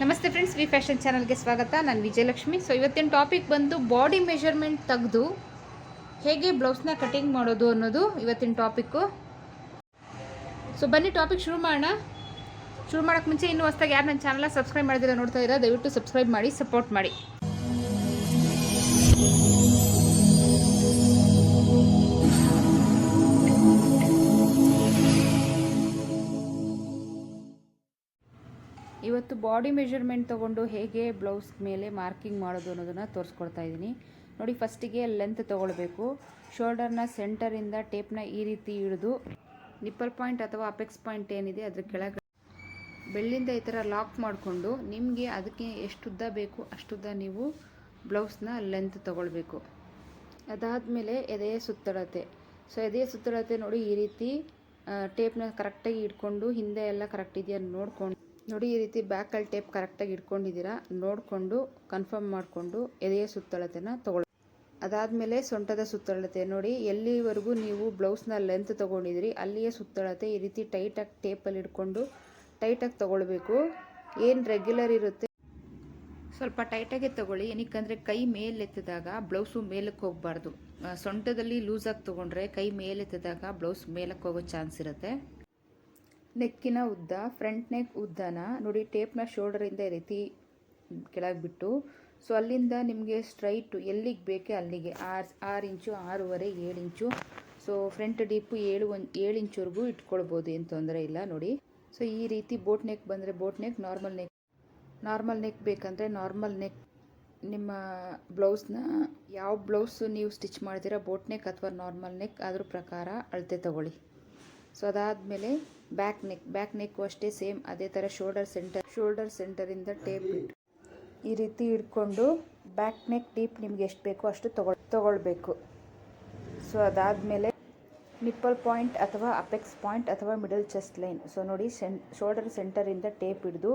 ನಮಸ್ತೆ friends V fashion ಚಾನಲ್ಗೆ ಸ್ವಾಗತ. ನಾನು ವಿಜಯಲಕ್ಷ್ಮಿ. ಸೊ ಇವತ್ತಿನ ಟಾಪಿಕ್ ಬಂದು ಬಾಡಿ ಮೆಷರ್ಮೆಂಟ್ ತೆಗೆದು ಹೇಗೆ ಬ್ಲೌಸ್ನ ಕಟಿಂಗ್ ಮಾಡೋದು ಅನ್ನೋದು ಇವತ್ತಿನ ಟಾಪಿಕ್ಕು ಸೊ ಬನ್ನಿ ಟಾಪಿಕ್ ಶುರು ಮಾಡೋಣ. ಶುರು ಮಾಡೋಕ್ಕೆ ಮುಂಚೆ ಇನ್ನೂ ಹೊಸ್ದಾಗಿ ಯಾರು ನನ್ನ ಚಾನಲ್ ಸಬ್ಸ್ಕ್ರೈಬ್ ಮಾಡಿದಿರೋ ನೋಡ್ತಾ ಇರೋ ದಯವಿಟ್ಟು ಸಬ್ಸ್ಕ್ರೈಬ್ ಮಾಡಿ ಸಪೋರ್ಟ್ ಮಾಡಿ. ಇವತ್ತು ಬಾಡಿ ಮೆಷರ್ಮೆಂಟ್ ತೊಗೊಂಡು ಹೇಗೆ ಬ್ಲೌಸ್ ಮೇಲೆ ಮಾರ್ಕಿಂಗ್ ಮಾಡೋದು ಅನ್ನೋದನ್ನು ತೋರಿಸ್ಕೊಡ್ತಾ ಇದ್ದೀನಿ. ನೋಡಿ, ಫಸ್ಟಿಗೆ ಲೆಂತ್ ತೊಗೊಳ್ಬೇಕು. ಶೋಲ್ಡರ್ನ ಸೆಂಟರಿಂದ ಟೇಪ್ನ ಈ ರೀತಿ ಹಿಡಿದು ನಿಪ್ಪಲ್ ಪಾಯಿಂಟ್ ಅಥವಾ ಅಪೆಕ್ಸ್ ಪಾಯಿಂಟ್ ಏನಿದೆ ಅದ್ರ ಕೆಳಗೆ ಬೆಳ್ಳಿಂದ ಈ ಥರ ಲಾಕ್ ಮಾಡಿಕೊಂಡು ನಿಮಗೆ ಅದಕ್ಕೆ ಎಷ್ಟುದ್ದ ಬೇಕು ಅಷ್ಟುದ್ದ ನೀವು ಬ್ಲೌಸ್ನ ಲೆಂತ್ ತೊಗೊಳ್ಬೇಕು. ಅದಾದಮೇಲೆ ಎದೆಯ ಸುತ್ತಳತೆ. ಸೊ ಎದೆಯ ಸುತ್ತಳತೆ ನೋಡಿ ಈ ರೀತಿ ಟೇಪ್ನ ಕರೆಕ್ಟಾಗಿ ಇಟ್ಕೊಂಡು ಹಿಂದೆ ಎಲ್ಲ ಕರೆಕ್ಟ್ ಇದೆಯಾ ನೋಡ್ಕೊಂಡು ನೋಡಿ, ಈ ರೀತಿ ಬ್ಯಾಕಲ್ಲಿ ಟೇಪ್ ಕರೆಕ್ಟಾಗಿ ಇಟ್ಕೊಂಡಿದ್ದೀರಾ? ನೋಡಿಕೊಂಡು ಕನ್ಫರ್ಮ್ ಮಾಡಿಕೊಂಡು, ಎದೆಯ ಸುತ್ತಳತೆನ ತೊಗೊಳ್ಳಿ. ಅದಾದಮೇಲೆ ಸೊಂಟದ ಸುತ್ತಳತೆ. ನೋಡಿ, ಎಲ್ಲಿವರೆಗೂ ನೀವು ಬ್ಲೌಸ್ನ ಲೆಂತ್ ತೊಗೊಂಡಿದ್ದೀರಿ, ಅಲ್ಲಿಯೇ ಸುತ್ತಳತೆ ಈ ರೀತಿ ಟೈಟಾಗಿ ಟೇಪಲ್ಲಿ ಇಟ್ಕೊಂಡು ಟೈಟಾಗಿ ತೊಗೊಳ್ಬೇಕು. ಏನು ರೆಗ್ಯುಲರ್ ಇರುತ್ತೆ? ಸ್ವಲ್ಪ ಟೈಟಾಗೆ ತಗೊಳ್ಳಿ. ಏನಕ್ಕಂದರೆ, ಕೈ ಮೇಲೆತ್ತಿದಾಗ ಬ್ಲೌಸು ಮೇಲಕ್ಕೆ ಹೋಗಬಾರ್ದು. ಸೊಂಟದಲ್ಲಿ ಲೂಸಾಗಿ ತೊಗೊಂಡ್ರೆ ಕೈ ಮೇಲೆತ್ತಿದಾಗ ಬ್ಲೌಸ್ ಮೇಲಕ್ಕೆ ಹೋಗೋ ಚಾನ್ಸ್ ಇರುತ್ತೆ. ನೆಕ್ಕಿನ ಉದ್ದ, ಫ್ರಂಟ್ ನೆಕ್ ಉದ್ದನ ನೋಡಿ ಟೇಪ್ನ ಶೋಲ್ಡರಿಂದ ಈ ರೀತಿ ಕೆಳಗೆ ಬಿಟ್ಟು, ಸೊ ಅಲ್ಲಿಂದ ನಿಮಗೆ ಸ್ಟ್ರೈಟು ಎಲ್ಲಿಗೆ ಬೇಕೇ ಅಲ್ಲಿಗೆ, ಆರು ಆರು ಇಂಚು, ಆರೂವರೆ, ಏಳು ಇಂಚು, ಸೊ ಫ್ರಂಟ್ ಡೀಪು ಏಳು ಒಂದು ಏಳು ಇಂಚುವರೆಗೂ ಇಟ್ಕೊಳ್ಬೋದು, ಏನು ತೊಂದರೆ ಇಲ್ಲ, ನೋಡಿ. ಸೊ ಈ ರೀತಿ ಬೋಟ್ ನೆಕ್ ಬಂದರೆ boat neck, normal neck normal neck ಬೇಕಂದರೆ ನಾರ್ಮಲ್ ನೆಕ್. ನಿಮ್ಮ ಬ್ಲೌಸ್ನ, ಯಾವ ಬ್ಲೌಸು ನೀವು ಸ್ಟಿಚ್ ಮಾಡ್ತೀರಾ, ಬೋಟ್ ನೆಕ್ ಅಥವಾ ನಾರ್ಮಲ್ ನೆಕ್, ಅದ್ರ ಪ್ರಕಾರ ಅಳತೆ ತಗೊಳ್ಳಿ. ಸೊ ಅದಾದಮೇಲೆ ಬ್ಯಾಕ್ ನೆಕ್ ಬ್ಯಾಕ್ ನೆಕ್ಕು ಅಷ್ಟೇ ಸೇಮ್ ಅದೇ ಥರ ಶೋಲ್ಡರ್ ಸೆಂಟರ್ ಶೋಲ್ಡರ್ ಸೆಂಟರಿಂದ ಟೇಪ್ ಇಟ್ಟು ಈ ರೀತಿ ಇಟ್ಕೊಂಡು ಬ್ಯಾಕ್ ನೆಕ್ ಟೀಪ್ ನಿಮ್ಗೆ ಎಷ್ಟು ಬೇಕೋ ಅಷ್ಟು ತಗೊಳ್, ತೊಗೊಳ್ಬೇಕು. ಸೊ ಅದಾದಮೇಲೆ ನಿಪ್ಪಲ್ ಪಾಯಿಂಟ್ ಅಥವಾ ಅಪೆಕ್ಸ್ ಪಾಯಿಂಟ್ ಅಥವಾ ಮಿಡಲ್ ಚೆಸ್ಟ್ ಲೈನ್ ಸೊ ನೋಡಿ ಸೆನ್ ಶೋಲ್ಡರ್ ಸೆಂಟರಿಂದ ಟೇಪ್ ಹಿಡಿದು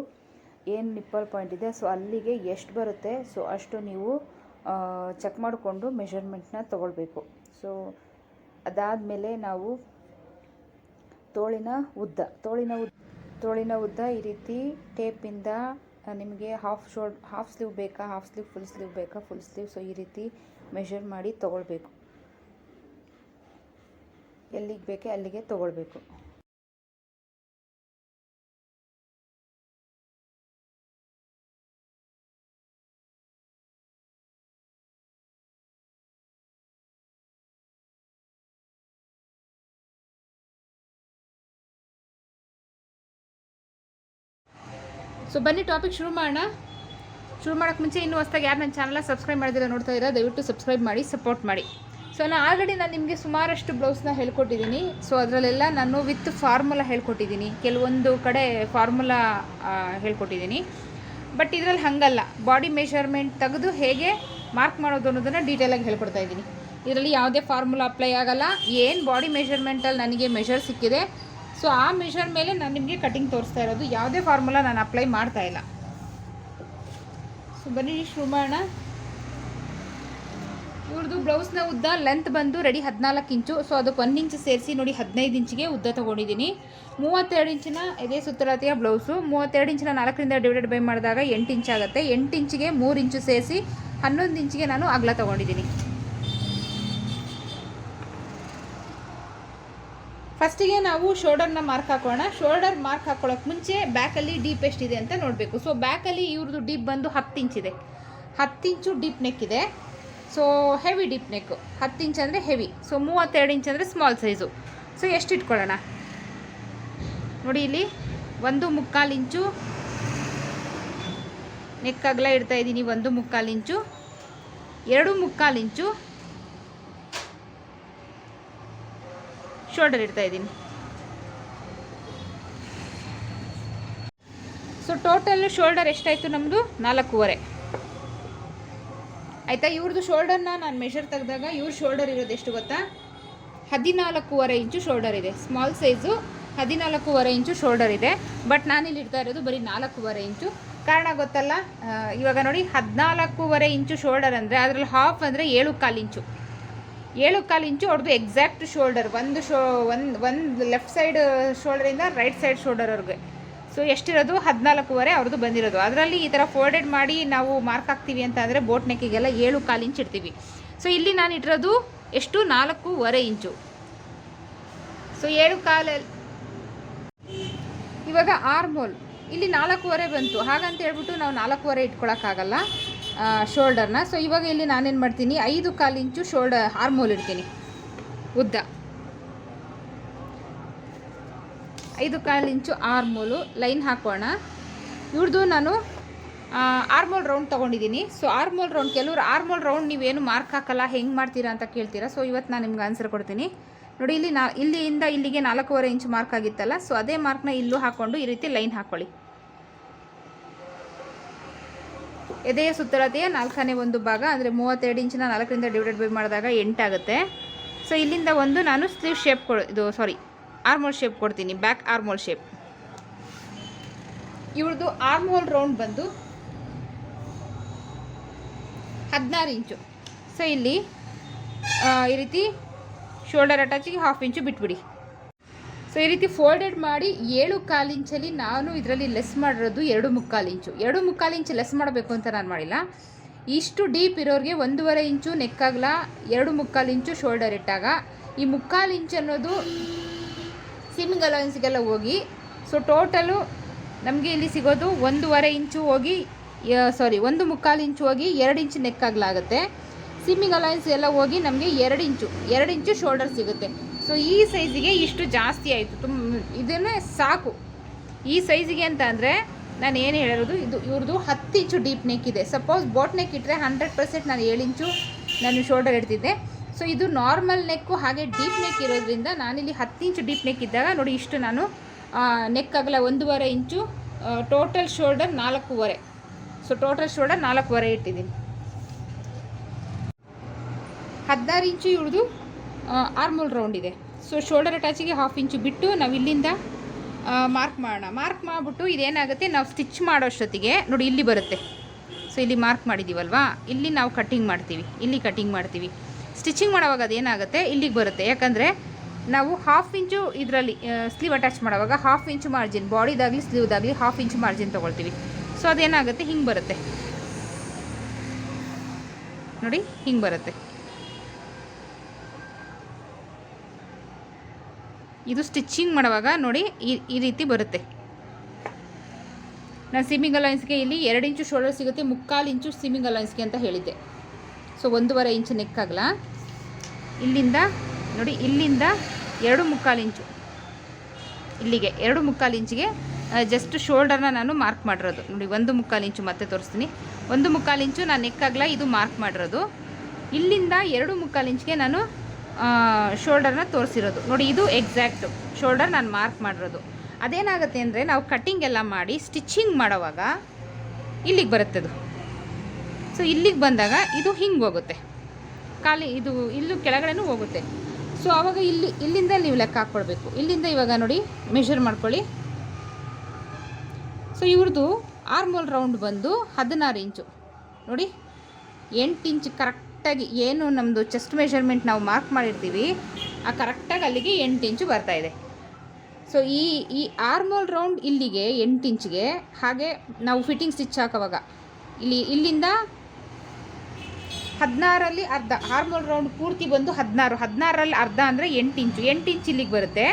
ಏನು ನಿಪ್ಪಲ್ ಪಾಯಿಂಟ್ ಇದೆ ಸೊ ಅಲ್ಲಿಗೆ ಎಷ್ಟು ಬರುತ್ತೆ ಸೊ ಅಷ್ಟು ನೀವು ಚೆಕ್ ಮಾಡಿಕೊಂಡು ಮೆಷರ್ಮೆಂಟ್ನ ತೊಗೊಳ್ಬೇಕು. ಸೊ ಅದಾದಮೇಲೆ ನಾವು ತೋಳಿನ ಉದ್ದ. ತೋಳಿನ ಉದ್ದ ತೋಳಿನ ಉದ್ದ ಈ ರೀತಿ ಟೇಪಿಂದ ನಿಮಗೆ ಹಾಫ್ ಶೋಲ್ಡ್ ಹಾಫ್ ಸ್ಲೀವ್ ಬೇಕಾ ಹಾಫ್ ಸ್ಲೀವ್ ಫುಲ್ ಸ್ಲೀವ್ ಬೇಕಾ ಫುಲ್ ಸ್ಲೀವ್ ಸೊ ಈ ರೀತಿ ಮೆಷರ್ ಮಾಡಿ ತೊಗೊಳ್ಬೇಕು. ಎಲ್ಲಿಗೆ ಬೇಕೆ ಅಲ್ಲಿಗೆ ತೊಗೊಳ್ಬೇಕು. ಸೊ ಬನ್ನಿ ಟಾಪಿಕ್ ಶುರು ಮಾಡೋಣ. ಶುರು ಮಾಡೋಕ್ಕೆ ಮುಂಚೆ ಇನ್ನೂ ಹೊಸ್ದಾಗಿ ಯಾರು ನನ್ನ ಚಾನಲ್ ಸಬ್ಸ್ಕ್ರೈಬ್ ಮಾಡಿದ್ರೆ ನೋಡ್ತಾ ಇದ್ದೀರಾ ದಯವಿಟ್ಟು ಸಬ್ಸ್ಕ್ರೈಬ್ ಮಾಡಿ ಸಪೋರ್ಟ್ ಮಾಡಿ. ಸೊ ನಾನು ಆಲ್ರೆಡಿ ನಾನು ನಿಮಗೆ ಸುಮಾರಷ್ಟು ಬ್ಲೌಸ್ನ ಹೇಳ್ಕೊಟ್ಟಿದ್ದೀನಿ ಸೊ ಅದರಲ್ಲೆಲ್ಲ ನಾನು ವಿತ್ ಫಾರ್ಮುಲಾ ಹೇಳ್ಕೊಟ್ಟಿದ್ದೀನಿ ಕೆಲವೊಂದು ಕಡೆ ಫಾರ್ಮುಲಾ ಹೇಳ್ಕೊಟ್ಟಿದ್ದೀನಿ ಬಟ್ ಇದರಲ್ಲಿ ಹಾಗಲ್ಲ. ಬಾಡಿ ಮೆಷರ್ಮೆಂಟ್ ತೆಗೆದು ಹೇಗೆ ಮಾರ್ಕ್ ಮಾಡೋದು ಅನ್ನೋದನ್ನು ಡೀಟೇಲಾಗಿ ಹೇಳ್ಕೊಡ್ತಾ ಇದ್ದೀನಿ. ಇದರಲ್ಲಿ ಯಾವುದೇ ಫಾರ್ಮುಲಾ ಅಪ್ಲೈ ಆಗಲ್ಲ. ಏನು ಬಾಡಿ ಮೆಷರ್ಮೆಂಟಲ್ಲಿ ನನಗೆ ಮೆಷರ್ ಸಿಕ್ಕಿದೆ ಸೊ ಆ ಮೆಷರ್ ಮೇಲೆ ನಾನು ನಿಮಗೆ ಕಟಿಂಗ್ ತೋರಿಸ್ತಾ ಇರೋದು. ಯಾವುದೇ ಫಾರ್ಮುಲಾ ನಾನು ಅಪ್ಲೈ ಮಾಡ್ತಾ ಇಲ್ಲ. ಸೊ ಬನ್ನಿ ಶುರು ಮಾಡೋಣ ಇವ್ರದ್ದು ಬ್ಲೌಸ್ನ ಉದ್ದ ಲೆಂತ್ ಬಂದು ರೆಡಿ ಹದಿನಾಲ್ಕು ಇಂಚು. ಸೊ ಅದಕ್ಕೆ ಒಂದು ಇಂಚು ಸೇರಿಸಿ ನೋಡಿ ಹದಿನೈದು ಇಂಚಿಗೆ ಉದ್ದ ತೊಗೊಂಡಿದ್ದೀನಿ ಮೂವತ್ತೆರಡು ಇಂಚಿನ ಇದೇ ಸುತ್ತಲತೆಯ ಬ್ಲೌಸು ಮೂವತ್ತೆರಡು ಇಂಚಿನ ನಾಲ್ಕರಿಂದ ಡಿವೈಡೆಡ್ ಬೈ ಮಾಡಿದಾಗ ಎಂಟು ಇಂಚ್ ಆಗುತ್ತೆ. ಎಂಟು ಇಂಚಿಗೆ ಮೂರು ಇಂಚು ಸೇರಿಸಿ ಹನ್ನೊಂದು ಇಂಚಿಗೆ ನಾನು ಅಗಲ ತೊಗೊಂಡಿದ್ದೀನಿ ಫಸ್ಟಿಗೆ ನಾವು ಶೋಲ್ಡರ್ನ ಮಾರ್ಕ್ ಹಾಕೋಣ ಶೋಲ್ಡರ್ ಮಾರ್ಕ್ ಹಾಕೊಳ್ಳೋಕೆ ಮುಂಚೆ ಬ್ಯಾಕಲ್ಲಿ ಡೀಪ್ ಎಷ್ಟಿದೆ ಅಂತ ನೋಡಬೇಕು. ಸೊ, ಬ್ಯಾಕಲ್ಲಿ ಇವ್ರದ್ದು ಡೀಪ್ ಬಂದು ಹತ್ತು ಇಂಚಿದೆ ಹತ್ತು ಇಂಚು ಡೀಪ್ ನೆಕ್ ಇದೆ. ಸೊ, ಹೆವಿ ಡೀಪ್ ನೆಕ್ಕು ಹತ್ತು ಇಂಚ್ ಅಂದರೆ ಹೆವಿ. ಸೊ, ಮೂವತ್ತೆರಡು ಇಂಚ್ ಅಂದರೆ ಸ್ಮಾಲ್ ಸೈಜು. ಸೊ, ಎಷ್ಟು ಇಟ್ಕೊಳ್ಳೋಣ? ನೋಡಿ ಇಲ್ಲಿ ಒಂದು ಮುಕ್ಕಾಲು ಇಂಚು ನೆಕ್ ಅಗಲ ಇಡ್ತಾ ಇದ್ದೀನಿ. ಒಂದು ಮುಕ್ಕಾಲು ಇಂಚು. ಎರಡು ಮುಕ್ಕಾಲು ಇಂಚು ಶೋಲ್ಡರ್ ಇಡ್ತಾ ಇದ್ದೀನಿ. ಸೊ ಟೋಟಲ್ ಶೋಲ್ಡರ್ ಎಷ್ಟಾಯಿತು ನಮ್ಮದು ನಾಲ್ಕೂವರೆ. ಆಯಿತಾ? ಇವ್ರದ್ದು ಶೋಲ್ಡರ್ನ ನಾನು ಮೆಷರ್ ತೆಗೆದಾಗ ಇವ್ರ ಶೋಲ್ಡರ್ ಇರೋದು ಎಷ್ಟು ಗೊತ್ತಾ? ಹದಿನಾಲ್ಕೂವರೆ ಇಂಚು ಶೋಲ್ಡರ್ ಇದೆ. ಸ್ಮಾಲ್ ಸೈಜು ಹದಿನಾಲ್ಕೂವರೆ ಇಂಚು ಶೋಲ್ಡರ್ ಇದೆ. ಬಟ್ ನಾನಿಲ್ಲಿ ಇಡ್ತಾ ಇರೋದು ಬರೀ ನಾಲ್ಕೂವರೆ ಇಂಚು. ಕಾರಣ ಗೊತ್ತಲ್ಲ? ಇವಾಗ ನೋಡಿ, ಹದಿನಾಲ್ಕೂವರೆ ಇಂಚು ಶೋಲ್ಡರ್ ಅಂದರೆ ಅದರಲ್ಲಿ ಹಾಫ್ ಅಂದರೆ ಏಳು ಕಾಲು ಇಂಚು. ಏಳು ಕಾಲು ಇಂಚು ಅವ್ರದ್ದು ಎಕ್ಸಾಕ್ಟ್ ಶೋಲ್ಡರ್ ಒಂದು ಶೋ, ಒಂದು ಒಂದು ಲೆಫ್ಟ್ ಸೈಡ್ ಶೋಲ್ಡರಿಂದ ರೈಟ್ ಸೈಡ್ ಶೋಲ್ಡರ್ವರೆಗೆ ಸೊ ಎಷ್ಟಿರೋದು? ಹದಿನಾಲ್ಕೂವರೆ ಅವ್ರದ್ದು ಬಂದಿರೋದು. ಅದರಲ್ಲಿ ಈ ಥರ ಫೋಲ್ಡೆಡ್ ಮಾಡಿ ನಾವು ಮಾರ್ಕ್ ಹಾಕ್ತೀವಿ ಅಂತ ಅಂದರೆ ಬೋಟ್ ನೆಕ್ಕಿಗೆಲ್ಲ ಏಳು ಕಾಲು ಇಂಚು ಇಡ್ತೀವಿ. ಸೊ ಇಲ್ಲಿ ನಾನು ಇಟ್ಟಿರೋದು ಎಷ್ಟು? ನಾಲ್ಕೂವರೆ ಇಂಚು. ಸೊ ಏಳು ಕಾಲಲ್ಲಿ ಇವಾಗ ಆರ್ಮೋಲ್ ಇಲ್ಲಿ ನಾಲ್ಕೂವರೆ ಬಂತು. ಹಾಗಂತ ಹೇಳ್ಬಿಟ್ಟು ನಾವು ನಾಲ್ಕೂವರೆ ಇಟ್ಕೊಳಕ್ಕಾಗಲ್ಲ. ಶೋಲ್ಡರ್ನ. ಸೊ ಇವಾಗ ಇಲ್ಲಿ ನಾನೇನು ಮಾಡ್ತೀನಿ, ಐದು ಕಾಲು ಇಂಚು ಶೋಲ್ಡರ್ ಆರ್ಮೋಲ್ ಇಡ್ತೀನಿ. ಉದ್ದ. ಐದು ಕಾಲು ಇಂಚು ಆರ್ಮೋಲು ಲೈನ್ ಹಾಕೋಣ. ಇವ್ರದ್ದು ನಾನು ಆರ್ಮೋಲ್ ರೌಂಡ್ ತೊಗೊಂಡಿದ್ದೀನಿ ಸೊ ಆರ್ಮೋಲ್ ರೌಂಡ್ ಕೆಲವರು ಆರ್ಮೋಲ್ ರೌಂಡ್ ನೀವೇನು ಮಾರ್ಕ್ ಹಾಕಲ್ಲ, ಹೆಂಗೆ ಮಾಡ್ತೀರಾ ಅಂತ ಕೇಳ್ತೀರಾ. ಸೊ ಇವತ್ತು ನಾನು ನಿಮ್ಗೆ ಆನ್ಸರ್ ಕೊಡ್ತೀನಿ. ನೋಡಿ, ಇಲ್ಲಿ ನಾ, ಇಲ್ಲಿಯಿಂದ ಇಲ್ಲಿಗೆ ನಾಲ್ಕೂವರೆ ಇಂಚ್ ಮಾರ್ಕ್ ಆಗಿತ್ತಲ್ಲ ಸೊ ಅದೇ ಮಾರ್ಕ್ನ ಇಲ್ಲೂ ಹಾಕ್ಕೊಂಡು ಈ ರೀತಿ ಲೈನ್ ಹಾಕ್ಕೊಳ್ಳಿ ಎದೆಯ ಸುತ್ತಳತೆಯ ನಾಲ್ಕನೇ ಒಂದು ಭಾಗ, ಅಂದರೆ ಮೂವತ್ತೆರಡು ಇಂಚಿನ ನಾಲ್ಕರಿಂದ ಡಿವೈಡೆಡ್ ಬೈ ಮಾಡಿದಾಗ ಎಂಟಾಗುತ್ತೆ. ಸೊ ಇಲ್ಲಿಂದ ಒಂದು ನಾನು ಸ್ಲೀವ್ ಶೇಪ್ ಕೊಡು ಇದು ಸಾರಿ ಆರ್ಮೋಲ್ ಶೇಪ್ ಕೊಡ್ತೀನಿ ಬ್ಯಾಕ್ ಆರ್ಮೋಲ್ ಶೇಪ್ ಇವ್ರದ್ದು ಆರ್ಮೋಲ್ ರೌಂಡ್ ಬಂದು ಹದಿನಾರು ಇಂಚು. ಸೊ ಇಲ್ಲಿ ಈ ರೀತಿ ಶೋಲ್ಡರ್ ಅಟ್ಯಾಚಿಗೆ ಹಾಫ್ ಇಂಚು ಬಿಟ್ಬಿಡಿ. ಸೊ ಈ ರೀತಿ ಫೋಲ್ಡೆಡ್ ಮಾಡಿ ಏಳು ಕಾಲು ಇಂಚಲ್ಲಿ ನಾನು ಇದರಲ್ಲಿ ಲೆಸ್ ಮಾಡಿರೋದು ಎರಡು ಮುಕ್ಕಾಲು ಇಂಚು. ಎರಡು ಮುಕ್ಕಾಲು ಇಂಚು ಲೆಸ್ ಮಾಡಬೇಕು ಅಂತ ನಾನು ಮಾಡಿಲ್ಲ. ಇಷ್ಟು ಡೀಪ್ ಇರೋರಿಗೆ ಒಂದೂವರೆ ಇಂಚು ನೆಕ್ಕಾಗಲ ಎರಡು ಮುಕ್ಕಾಲು ಇಂಚು ಶೋಲ್ಡರ್ ಇಟ್ಟಾಗ. ಈ ಮುಕ್ಕಾಲು ಇಂಚ್ ಅನ್ನೋದು ಸಿಮ್ಮಿಂಗ್ ಅಲೌನ್ಸ್ಗೆಲ್ಲ ಹೋಗಿ ಸೊ ಟೋಟಲು ನಮಗೆ ಇಲ್ಲಿ ಸಿಗೋದು ಒಂದೂವರೆ ಇಂಚು ಹೋಗಿ ಸಾರಿ ಒಂದು ಮುಕ್ಕಾಲು ಇಂಚು ಹೋಗಿ ಎರಡು ಇಂಚು ನೆಕ್ಕಾಗಲಾಗುತ್ತೆ. ಸಿಮ್ಮಿಂಗ್ ಅಲೈನ್ಸ್ ಎಲ್ಲ ಹೋಗಿ ನಮಗೆ ಎರಡು ಇಂಚು ಎರಡು ಇಂಚು ಶೋಲ್ಡರ್ ಸಿಗುತ್ತೆ. ಸೊ ಈ ಸೈಜಿಗೆ ಇಷ್ಟು ಜಾಸ್ತಿ ಆಯಿತು. ತುಂಬ ಇದನ್ನೇ ಸಾಕು. ಈ ಸೈಜಿಗೆ ಅಂತ ಅಂದರೆ ನಾನು ಏನು ಹೇಳಿರೋದು ಇದು ಇವ್ರದ್ದು ಹತ್ತು ಇಂಚು ಡೀಪ್ ನೆಕ್ ಇದೆ. ಸಪೋಸ್ ಬೋಟ್ ನೆಕ್ ಇಟ್ಟರೆ ಹಂಡ್ರೆಡ್ ಪರ್ಸೆಂಟ್ ನಾನು ಏಳು ಇಂಚು ನಾನು ಶೋಲ್ಡರ್ ಇಡ್ತಿದ್ದೆ ಸೊ ಇದು ನಾರ್ಮಲ್ ನೆಕ್ಕು ಹಾಗೆ ಡೀಪ್ ನೆಕ್ ಇರೋದ್ರಿಂದ ನಾನಿಲ್ಲಿ ಹತ್ತು ಇಂಚು ಡೀಪ್ ನೆಕ್ ಇದ್ದಾಗ ನೋಡಿ ಇಷ್ಟು ನಾನು ನೆಕ್ ಆಗಲ್ಲ ಒಂದೂವರೆ ಇಂಚು ಟೋಟಲ್ ಶೋಲ್ಡರ್ ನಾಲ್ಕೂವರೆ. ಸೊ ಟೋಟಲ್ ಶೋಲ್ಡರ್ ನಾಲ್ಕೂವರೆ ಇಟ್ಟಿದ್ದೀನಿ. ಹದಿನಾರು ಇಂಚು ಇವ್ರದ್ದು ಆರ್ಮೋಲ್ ರೌಂಡ್ ಇದೆ. ಸೊ ಶೋಲ್ಡರ್ ಅಟ್ಯಾಚಿಗೆ ಹಾಫ್ ಇಂಚು ಬಿಟ್ಟು ನಾವು ಇಲ್ಲಿಂದ ಮಾರ್ಕ್ ಮಾಡೋಣ. ಮಾರ್ಕ್ ಮಾಡಿಬಿಟ್ಟು ಇದೇನಾಗುತ್ತೆ, ನಾವು ಸ್ಟಿಚ್ ಮಾಡೋಷ್ಟೊತ್ತಿಗೆ, ನೋಡಿ ಇಲ್ಲಿ ಬರುತ್ತೆ. ಸೊ ಇಲ್ಲಿ ಮಾರ್ಕ್ ಮಾಡಿದ್ದೀವಲ್ವಾ ಇಲ್ಲಿ ನಾವು ಕಟ್ಟಿಂಗ್ ಮಾಡ್ತೀವಿ. ಇಲ್ಲಿ ಕಟ್ಟಿಂಗ್ ಮಾಡ್ತೀವಿ. ಸ್ಟಿಚಿಂಗ್ ಮಾಡೋವಾಗ ಅದೇನಾಗುತ್ತೆ, ಇಲ್ಲಿಗೆ ಬರುತ್ತೆ. ಯಾಕಂದರೆ ನಾವು ಹಾಫ್ ಇಂಚು ಇದರಲ್ಲಿ ಸ್ಲೀವ್ ಅಟ್ಯಾಚ್ ಮಾಡೋವಾಗ ಹಾಫ್ ಇಂಚು ಮಾರ್ಜಿನ್ ಬಾಡಿದಾಗಲಿ ಸ್ಲೀವ್ದಾಗಲಿ ಹಾಫ್ ಇಂಚು ಮಾರ್ಜಿನ್ ತೊಗೊಳ್ತೀವಿ. ಸೊ ಅದೇನಾಗುತ್ತೆ, ಹಿಂಗೆ ಬರುತ್ತೆ. ನೋಡಿ, ಹಿಂಗೆ ಬರುತ್ತೆ. ಇದು ಸ್ಟಿಚ್ಚಿಂಗ್ ಮಾಡುವಾಗ ನೋಡಿ ಈ ರೀತಿ ಬರುತ್ತೆ. ನಾನು ಸಿಮ್ಮಿಂಗ್ ಅಲೈನ್ಸ್ಗೆ ಇಲ್ಲಿ ಎರಡು ಇಂಚು ಶೋಲ್ಡರ್ ಸಿಗುತ್ತೆ, ಮುಕ್ಕಾಲು ಇಂಚು ಸಿಮ್ಮಿಂಗ್ ಅಲೈನ್ಸ್ಗೆ ಅಂತ ಹೇಳಿದ್ದೆ. ಸೊ, ಒಂದೂವರೆ ಇಂಚು ನೆಕ್ಕಾಗಲ್ಲ ಇಲ್ಲಿಂದ, ನೋಡಿ, ಇಲ್ಲಿಂದ ಎರಡು ಮುಕ್ಕಾಲು ಇಂಚು. ಇಲ್ಲಿಗೆ ಎರಡು ಮುಕ್ಕಾಲು ಇಂಚಿಗೆ ಜಸ್ಟ್ ಶೋಲ್ಡರ್ನ ನಾನು ಮಾರ್ಕ್ ಮಾಡಿರೋದು. ನೋಡಿ, ಒಂದು ಮುಕ್ಕಾಲು ಇಂಚು ಮತ್ತೆ ತೋರಿಸ್ತೀನಿ. ಒಂದು ಮುಕ್ಕಾಲು ಇಂಚು ನಾನು ನೆಕ್ಕಾಗಲ ಇದು ಮಾರ್ಕ್ ಮಾಡಿರೋದು. ಇಲ್ಲಿಂದ ಎರಡು ಮುಕ್ಕಾಲು ಇಂಚಿಗೆ ನಾನು ಶೋಲ್ಡರ್ನ ತೋರಿಸಿರೋದು. ನೋಡಿ, ಇದು ಎಕ್ಸಾಕ್ಟು ಶೋಲ್ಡರ್ ನಾನು ಮಾರ್ಕ್ ಮಾಡಿರೋದು. ಅದೇನಾಗುತ್ತೆ ಅಂದರೆ ನಾವು ಕಟ್ಟಿಂಗ್ ಎಲ್ಲ ಮಾಡಿ ಸ್ಟಿಚ್ಚಿಂಗ್ ಮಾಡೋವಾಗ ಇಲ್ಲಿಗೆ ಬರುತ್ತೆ ಅದು. ಸೊ ಇಲ್ಲಿಗೆ ಬಂದಾಗ ಇದು ಹಿಂಗೆ ಹೋಗುತ್ತೆ. ಖಾಲಿ ಇದು ಇಲ್ಲೂ ಕೆಳಗಡೆನೂ ಹೋಗುತ್ತೆ. ಸೊ ಆವಾಗ ಇಲ್ಲಿ, ಇಲ್ಲಿಂದ ನೀವು ಲೆಕ್ಕ ಹಾಕ್ಕೊಳ್ಬೇಕು ಇಲ್ಲಿಂದ ಇವಾಗ ನೋಡಿ ಮೆಷರ್ ಮಾಡ್ಕೊಳ್ಳಿ. ಸೊ ಇವ್ರದ್ದು ಆರ್ಮೋಲ್ ರೌಂಡ್ ಬಂದು ಹದಿನಾರು ಇಂಚು. ನೋಡಿ, ಎಂಟು ಇಂಚ್ ಕರೆಕ್ಟಾಗಿ ಏನು ನಮ್ಮದು ಚೆಸ್ಟ್ ಮೆಷರ್ಮೆಂಟ್ ನಾವು ಮಾರ್ಕ್ ಮಾಡಿರ್ತೀವಿ, ಆ ಕರೆಕ್ಟಾಗಿ ಅಲ್ಲಿಗೆ ಎಂಟು ಇಂಚು ಬರ್ತಾ ಇದೆ. ಸೊ ಈ ಈ ಆರ್ಮೋಲ್ ರೌಂಡ್ ಇಲ್ಲಿಗೆ ಎಂಟು ಇಂಚಿಗೆ, ಹಾಗೆ ನಾವು ಫಿಟ್ಟಿಂಗ್ ಸ್ಟಿಚ್ ಹಾಕೋವಾಗ. ಇಲ್ಲಿ, ಇಲ್ಲಿಂದ ಹದಿನಾರಲ್ಲಿ ಅರ್ಧ ಆರ್ಮೋಲ್ ರೌಂಡ್ ಪೂರ್ತಿ ಬಂದು ಹದಿನಾರು ಹದಿನಾರಲ್ಲಿ ಅರ್ಧ ಅಂದರೆ ಎಂಟು ಇಂಚು, ಎಂಟು ಇಂಚ್ ಇಲ್ಲಿಗೆ ಬರುತ್ತೆ.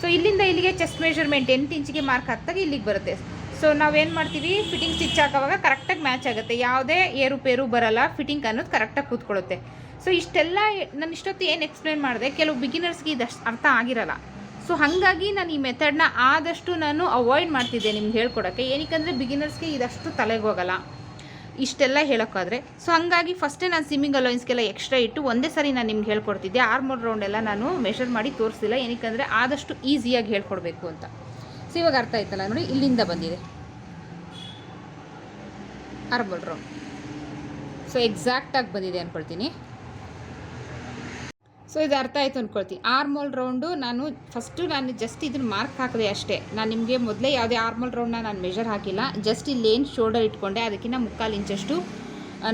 ಸೊ ಇಲ್ಲಿಂದ ಇಲ್ಲಿಗೆ ಚೆಸ್ಟ್ ಮೆಷರ್ಮೆಂಟ್ ಎಂಟು ಇಂಚಿಗೆ ಮಾರ್ಕ್ ಹಾಕ್ದಾಗ ಇಲ್ಲಿಗೆ ಬರುತ್ತೆ. ಸೊ ನಾವೇನು ಮಾಡ್ತೀವಿ? ಫಿಟ್ಟಿಂಗ್ ಸ್ಟಿಚ್ ಹಾಕೋವಾಗ ಕರೆಕ್ಟಾಗಿ ಮ್ಯಾಚ್ ಆಗುತ್ತೆ. ಯಾವುದೇ ಏರುಪೇರು ಬರಲ್ಲ. ಫಿಟ್ಟಿಂಗ್ ಅನ್ನೋದು ಕರೆಕ್ಟಾಗಿ ಕೂತ್ಕೊಳ್ಳುತ್ತೆ. ಸೊ ಇಷ್ಟೆಲ್ಲ ನಾನು ಇಷ್ಟೊತ್ತು ಏನು ಎಕ್ಸ್ಪ್ಲೇನ್ ಮಾಡಿದೆ? ಕೆಲವು ಬಿಗಿನರ್ಸ್ಗೆ ಇದಷ್ಟು ಅರ್ಥ ಆಗಿರಲ್ಲ. ಸೊ ಹಾಗಾಗಿ ನಾನು ಈ ಮೆಥಡ್ನ ಆದಷ್ಟು ನಾನು ಅವಾಯ್ಡ್ ಮಾಡ್ತಿದ್ದೆ ನಿಮ್ಗೆ ಹೇಳ್ಕೊಡೋಕ್ಕೆ. ಏನಕ್ಕಂದರೆ ಬಿಗಿನರ್ಸ್ಗೆ ಇದಷ್ಟು ತಲೆಗೆ ಹೋಗಲ್ಲ. ಇಷ್ಟೆಲ್ಲ ಹೇಳೋಕ್ಕಾದ್ರೆ. ಸೊ ಹಂಗಾಗಿ ಫಸ್ಟೇ ನಾನು ಸಿಮ್ಮಿಂಗ್ ಅಲೋಯನ್ಸ್ಗೆಲ್ಲ ಎಕ್ಸ್ಟ್ರಾ ಇಟ್ಟು ಒಂದೇ ಸಾರಿ ನಾನು ನಿಮ್ಗೆ ಹೇಳ್ಕೊಡ್ತಿದ್ದೆ. ರೌಂಡ್ ಎಲ್ಲ ನಾನು ಮೆಷರ್ ಮಾಡಿ ತೋರಿಸಿಲ್ಲ. ಏನಕ್ಕಂದರೆ ಆದಷ್ಟು ಈಸಿಯಾಗಿ ಹೇಳ್ಕೊಡ್ಬೇಕು ಅಂತ. ಸೊ ಇವಾಗ ಅರ್ಥ ಆಯ್ತಲ್ಲ ನೋಡಿ? ಇಲ್ಲಿಂದ ಬಂದಿದೆ. ಆರ್ಮೋಲ್ ರೌಂಡ್ ಸೊ ಎಕ್ಸಾಕ್ಟಾಗಿ ಬಂದಿದೆ ಅಂದ್ಕೊಳ್ತೀನಿ ಸೊ ಇದು ಅರ್ಥ ಆಯಿತು ಅಂದ್ಕೊಳ್ತೀನಿ ಆರ್ಮೋಲ್ ರೌಂಡು ನಾನು ಫಸ್ಟು ನಾನು ಜಸ್ಟ್ ಇದನ್ನು ಮಾರ್ಕ್ ಹಾಕಿದೆ ಅಷ್ಟೇ. ನಾನು ನಿಮಗೆ ಮೊದಲೇ ಯಾವುದೇ ಆರ್ಮೋಲ್ ರೌಂಡ್ನ ನಾನು ಮೆಷರ್ ಹಾಕಿಲ್ಲ. ಜಸ್ಟ್ ಇಲ್ಲಿ ಏನು ಶೋಲ್ಡರ್ ಇಟ್ಕೊಂಡೆ ಅದಕ್ಕಿಂತ ಮುಕ್ಕಾಲು ಇಂಚಷ್ಟು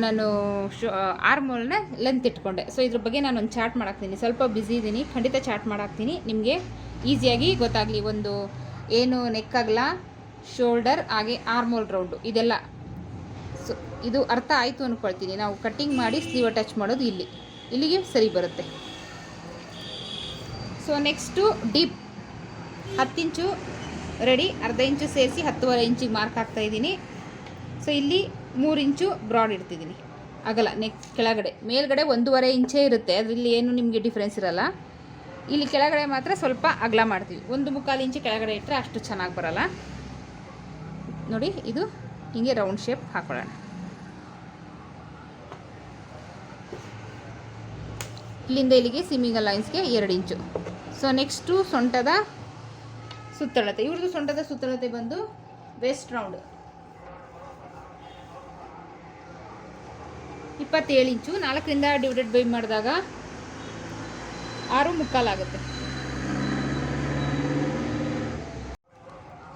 ನಾನು ಶೋ ಆರ್ಮೋಲ್ನ ಲೆಂತ್ ಇಟ್ಕೊಂಡೆ. ಸೊ ಇದ್ರ ಬಗ್ಗೆ ನಾನು ಒಂದು ಚಾರ್ಟ್ ಮಾಡಾಕ್ತೀನಿ. ಸ್ವಲ್ಪ ಬ್ಯುಸಿ ಇದ್ದೀನಿ ಖಂಡಿತ ಚಾರ್ಟ್ ಮಾಡಾಕ್ತೀನಿ. ನಿಮಗೆ ಈಸಿಯಾಗಿ ಗೊತ್ತಾಗಲಿ. ಒಂದು ಏನು ನೆಕ್ಕಾಗಲ್ಲ ಶೋಲ್ಡರ್ ಹಾಗೆ ಆರ್ಮೋಲ್ ರೌಂಡು ಇದೆಲ್ಲ ಇದು ಅರ್ಥ ಆಯಿತು ಅಂದ್ಕೊಳ್ತೀನಿ ನಾವು ಕಟ್ಟಿಂಗ್ ಮಾಡಿ ಸ್ಲೀವ್ ಅಟ್ಯಾಚ್ ಮಾಡೋದು ಇಲ್ಲಿ. ಇಲ್ಲಿಗೆ ಸರಿ ಬರುತ್ತೆ. So next deep inch ready ಅರ್ಧ ಇಂಚು ಸೇರಿಸಿ ಹತ್ತುವರೆ ಇಂಚಿಗೆ ಮಾರ್ಕ್ ಹಾಕ್ತಾ ಇದ್ದೀನಿ. ಸೊ ಇಲ್ಲಿ ಮೂರು ಇಂಚು ಬ್ರಾಡ್ ಇಡ್ತಿದ್ದೀನಿ. ಆಗಲ್ಲ ನೆಕ್ಸ್ಟ್ ಕೆಳಗಡೆ. ಮೇಲ್ಗಡೆ ಒಂದೂವರೆ ಇಂಚೇ ಇರುತ್ತೆ. ಅದರಲ್ಲಿ ಏನು ನಿಮಗೆ ಡಿಫ್ರೆನ್ಸ್ ಇರಲ್ಲ. ಇಲ್ಲಿ ಕೆಳಗಡೆ ಮಾತ್ರ ಸ್ವಲ್ಪ ಅಗಲ ಮಾಡ್ತೀವಿ. ಒಂದು ಮುಕ್ಕಾಲು ಇಂಚು ಕೆಳಗಡೆ ಇಟ್ಟರೆ ಅಷ್ಟು ಚೆನ್ನಾಗಿ ಬರಲ್ಲ. ನೋಡಿ, ಇದು ಹೀಗೆ ರೌಂಡ್ ಶೇಪ್ ಹಾಕೊಳ್ಳೋಣ. ಇಲ್ಲಿಂದ ಇಲ್ಲಿಗೆ ಸಿಮ್ಮಿಂಗ್ ಲೈನ್ಸ್ಗೆ ಎರಡು ಇಂಚು. ಸೊ ನೆಕ್ಸ್ಟು ಸೊಂಟದ ಸುತ್ತಳತೆ. ಇವ್ರದ್ದು ಸೊಂಟದ ಸುತ್ತಳತೆ ಬಂದು ವೆಸ್ಟ್ ರೌಂಡ್ ಇಪ್ಪತ್ತೇಳು ಇಂಚು. ನಾಲ್ಕರಿಂದ ಡಿವೈಡೆಡ್ ಬೈ ಮಾಡಿದಾಗ ಆರು ಮುಕ್ಕಾಲಾಗುತ್ತೆ